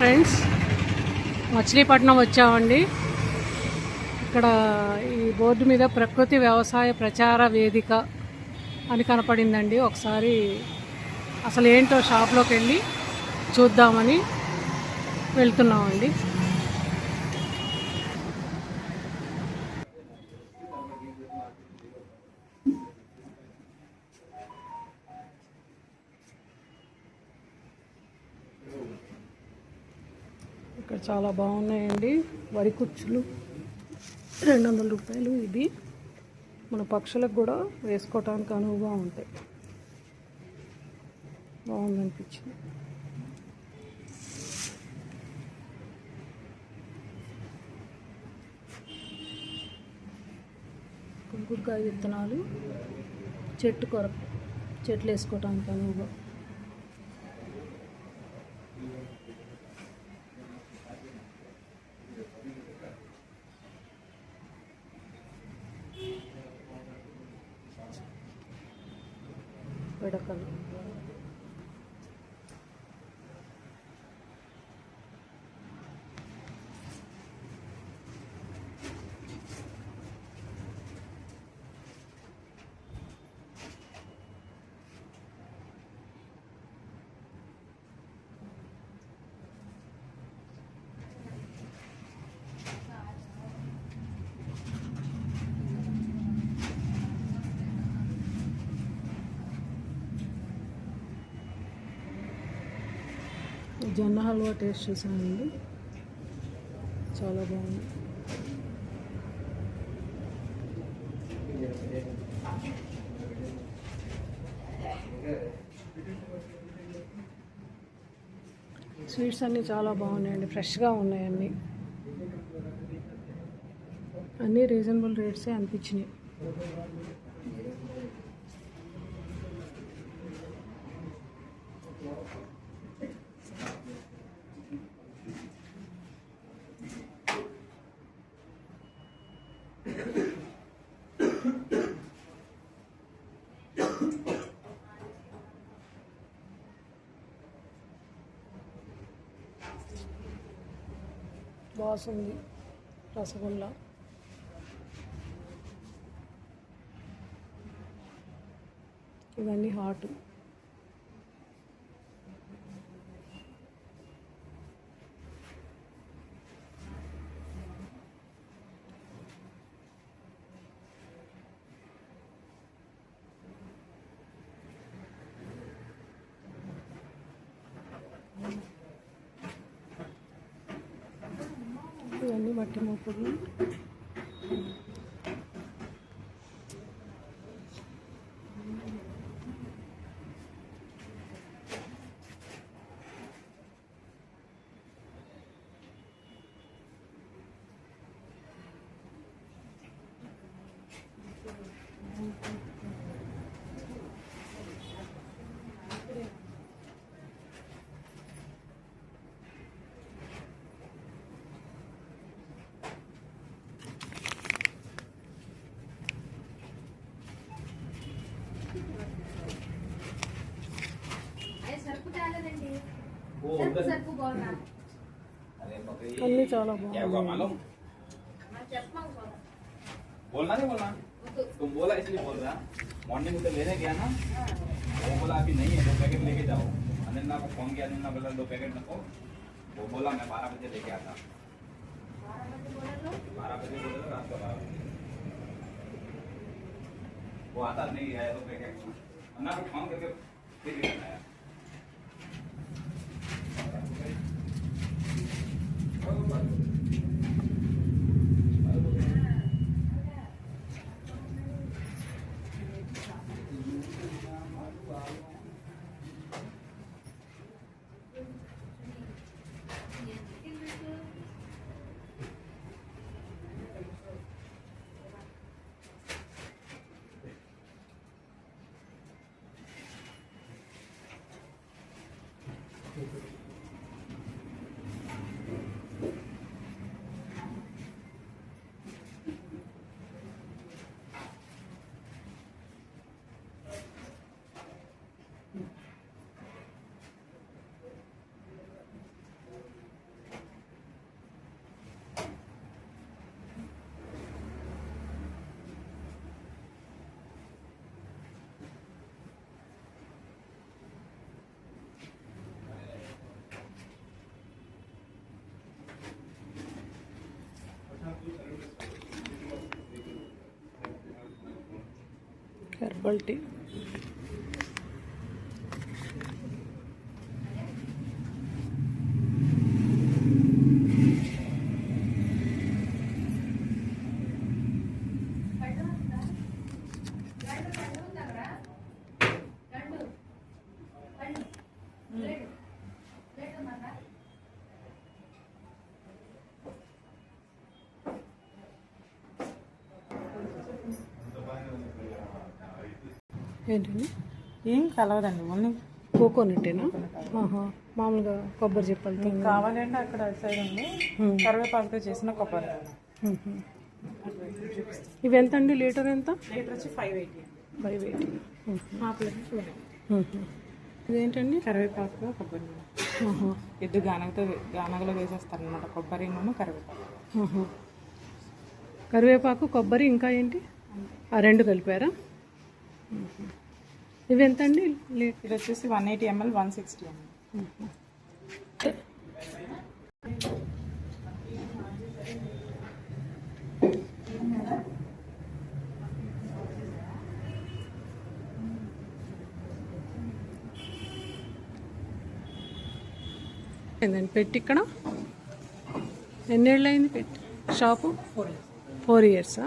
Friends Machilipatnam వచ్చామండి. ఇక్కడ ఈ బోర్డు మీద ప్రకృతి వ్యవసాయ ప్రచార వేదిక అని కనపడిందండి. ఒకసారి అసలు ఏంటో షాప్లోకి వెళ్ళి చూద్దామని వెళ్తున్నామండి. ఇక్కడ చాలా బాగున్నాయండి. వరి కుచ్చులు రెండు వందల రూపాయలు ఇది మన పక్షులకు కూడా వేసుకోవటానికి అనువుగా ఉంటాయి. బాగుందనిపించింది. కుంకుడుకాయ విత్తనాలు చెట్టు కొరకు చెట్లు వేసుకోవటానికి అనువుగా. పిడకలు జొన్న హల్వా టేస్ట్ చూసానండి. చాలా బాగుంది. స్వీట్స్ అన్నీ చాలా బాగున్నాయండి ఫ్రెష్గా ఉన్నాయి అన్నీ అన్నీ రీజనబుల్ రేట్సే అనిపించినాయి. బాసుంది రసగుల్లా. ఇవన్నీ హాట్. ఇవన్నీ మట్టి అన్నీ చాలా क्या हुआ బాగున్నాయి मालूम మనం చెప్పమాకు బాగా बोलना नहीं बोलना వద్దు तुम बोला इसलिए बोल रहा मॉर्निंग उधर लेने गया ना वो बोला अभी नहीं है दो पैकेट लेके जाओ अनन्ना को फोन किया अनन्ना बोला दो पैकेट रखो वो बोला मैं बारह बजे लेके आता బారామతి బోర్డర్లో बारह बजे बोला था, रात का बारह बजे वो आता नहीं आया दो पैकेट अन्ना को फोन करके फिर लेकर आया హెర్బల్ టీ ఏంటండి? ఏం కలవదండి ఓన్లీ కోకోనట్టేనా. మామూలుగా కొబ్బరి చెప్పాలి మీకు కావాలంటే అక్కడ సైడ్ ఉంది. కరివేపాకుతో చేసిన కొబ్బరి. ఇవి ఎంత అండి లీటర్ ఎంత? లీటర్ వచ్చి ఫైవ్ ఎయిటీ. Five eighty. ఇదేంటండి? కరివేపాకు కొబ్బరి. ఎద్దు గానగతో గానగలో వేసేస్తారు అనమాట కొబ్బరి నూనె కరివేపాకు. కరివేపాకు కొబ్బరి ఇంకా ఏంటి? ఆ రెండు కలిపారా. ఇవి ఎంత అండి ఇది వచ్చేసి one eighty ML one sixty ML. ఏందండి పెట్టి ఇక్కడ? ఎన్నేళ్ళు అయింది పెట్టి? షాపు? ఫోర్ ఇయర్సా